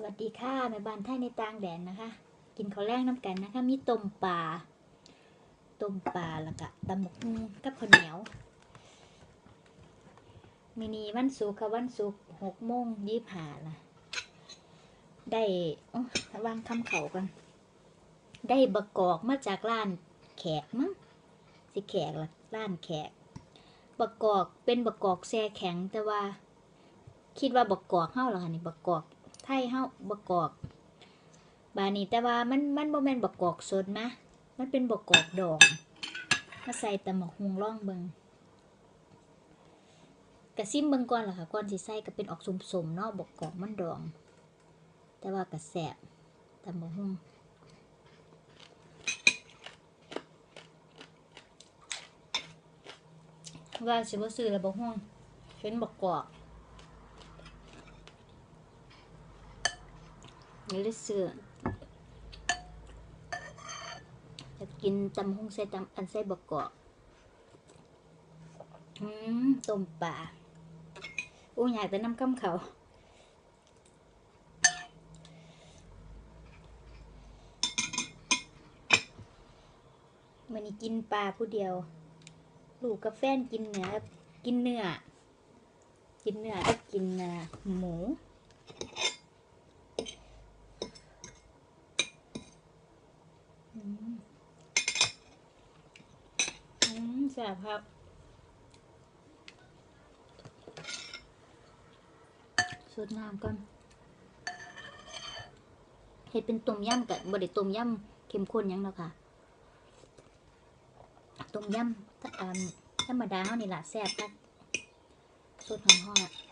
สวัสดีค่ะแม่บ้านไทยในต่างแดนนะคะ กินข้าวแรงน้ำกันนะคะ มีต้มปลาต้มปลาแล้วก็ตำหมกกับข้าวเหนียวมินีวันศุกร์ค่ะวันศุกร์หกโมงยี่ผ่าละได้โอ้วางคำเขากัน ได้บะกอกมาจากร้านแขกมั้งสิแขกละร้านแขกบะกอกเป็นบะกอกแช่แข็งแต่ว่า คิดว่าบะกอกเฮาหรอคะนี่บะกอก ไทยเฮาบะกอก บานี้แต่ว่ามันมันบ่แม่นบะกอกสดนะมันเป็นบะกอกดองมาใส่ตำหมกฮุงร่องเบิงกะซิมเบิงก่อนล่ะค่ะก่อนสิใส่ก็เป็นออกสมๆเนาะบะกอกมันดอง แต่ว่ากะแสบตำหมกฮุงว่าสิบ่ซื้อแล้วบะฮุงเป็นบะกอก นี่เลยซื้อจะกินตำฮงใส่ตำอันใส่บกกอกอืมต้มปลาอู้อยากแต่น้ำข้ามเขามันนี้กินปลาผู้เดียว ลูกกับแฟนกินเนื้อ กินเนื้อ กินเนื้อก็กินหมู อืมแซ่บครับสดน้ำก่อนเห็ดเป็นต้มยำกับบไดต้มยำเข้มข้นยังเนาะค่ะต้มยำถ้าอ่าธรรมดาเฮานี่ล่ะแซ่บครับสดหอมๆ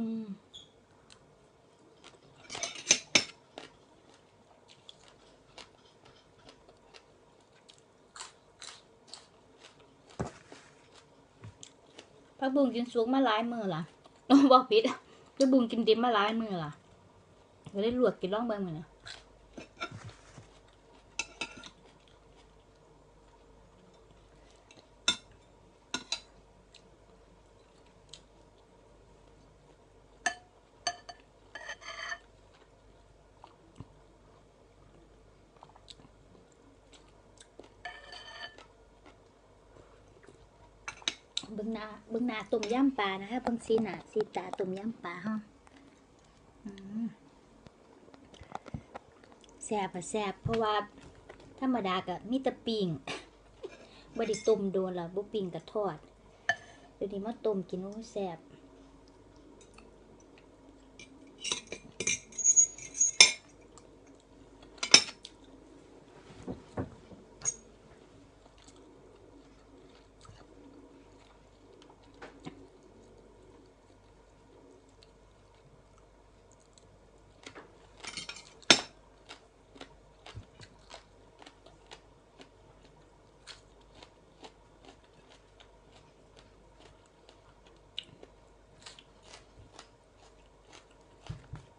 พักบุงกินสุกมาหลายมือล่ะบอกผิดพักบุงกินดิบมาหลายมือล่ะก็ได้ลวกกินร่องเบิ่งมือนะเบิ่ งหน้าเบื้องหน้าต้มยำปลานะคะเบื้องสีหน้าสีตาต้มยำปลาฮะแซ่บอะแซ่บเพราะว่าธรรมดาก็มีแต่ปิ้งบ่ได้ต้มโดนละบุปิ้งกับทอดเดี๋ยวนี้มาต้มกินโอ้แซ่บ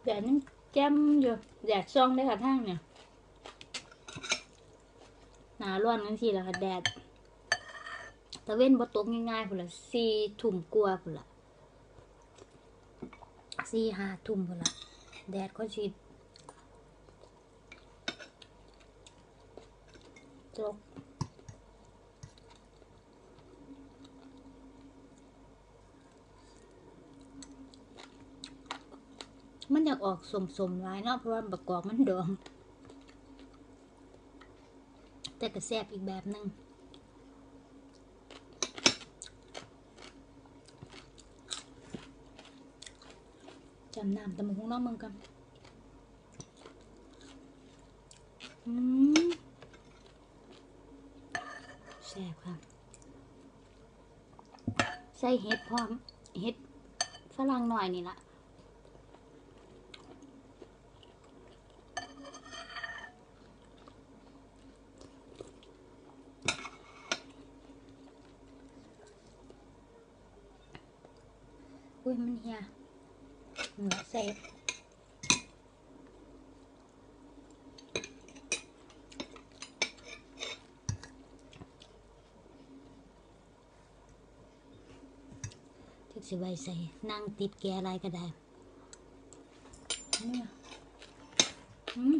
แดดยังแจ่มอยู่แดดซ่องเลยค่ะทางเนี่ยหนาร้อนกันทีละค่ะแดดตะเว้นบ่ตกง่ายๆพุ่นละสี่ทุ่มกลัวพุ่นละสี่ห้าทุ่มพุ่นละแดดก็ชีตก มันอยากออกสมๆหลายเนาะเพราะว่าบะกอกมันดอง แต่ก็แซ่บอีกแบบหนึงจำน้ำตะมุงน้องมึงกันอืมแซ่บค่ะใส่เห็ดพร้อมเห็ดฝรั่งหน่อยนี่ละ อุ้ยมันเฮียเหนือใส่ทึกสิไว้ใส่ นั่งติดแกอะไรก็ได้เนี่ยอืม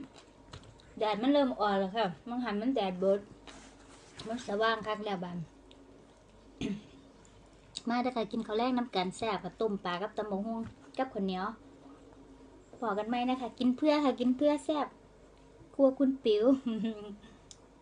แดดมันเริ่มอ่อนแล้วค่ะมันหันมันแดดเบิดมันสว่างคักแล้วบาน มาเด้อค่ะกินข้าวแรกน้ำกันแซ่บกับต้มปลากับตำบักหุ่งกับข้าวเหนียวพอกันไหมนะคะ กินเพื่อค่ะ กินเพื่อแซ่บครัวคุณปิ๋ว